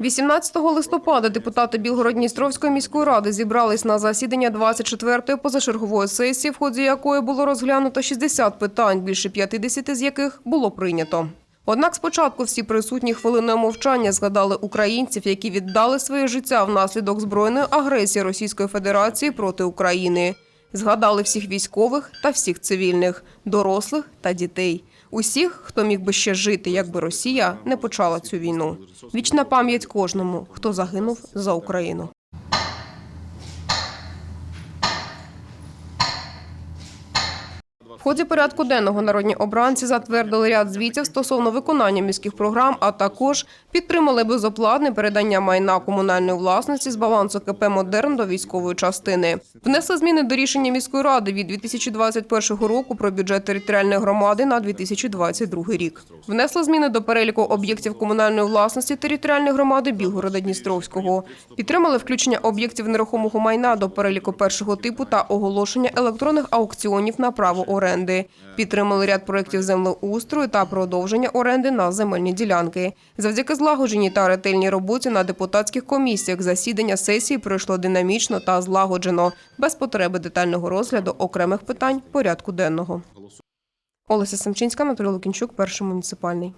18 листопада депутати Білгород-Дністровської міської ради зібрались на засідання 24-ї позачергової сесії, в ході якої було розглянуто 60 питань, більше 50 з яких було прийнято. Однак спочатку всі присутні хвилиною мовчання згадали українців, які віддали своє життя внаслідок збройної агресії Російської Федерації проти України. Згадали всіх військових та всіх цивільних, дорослих та дітей. Усіх, хто міг би ще жити, якби Росія не почала цю війну. Вічна пам'ять кожному, хто загинув за Україну. В ході порядку денного народні обранці затвердили ряд звітів стосовно виконання міських програм, а також підтримали безоплатне передання майна комунальної власності з балансу КП «Модерн» до військової частини. Внесли зміни до рішення міської ради від 2021 року про бюджет територіальної громади на 2022 рік. Внесли зміни до переліку об'єктів комунальної власності територіальної громади Білгорода Дністровського. Підтримали включення об'єктів нерухомого майна до переліку першого типу та оголошення електронних аукціонів на право оренди. Підтримали ряд проєктів землеустрою та продовження оренди на земельні ділянки. Завдяки злагодженій та ретельній роботі на депутатських комісіях засідання сесії пройшло динамічно та злагоджено, без потреби детального розгляду окремих питань порядку денного. Олеся Семчинська, Анатолій Лукінчук, перший муніципальний.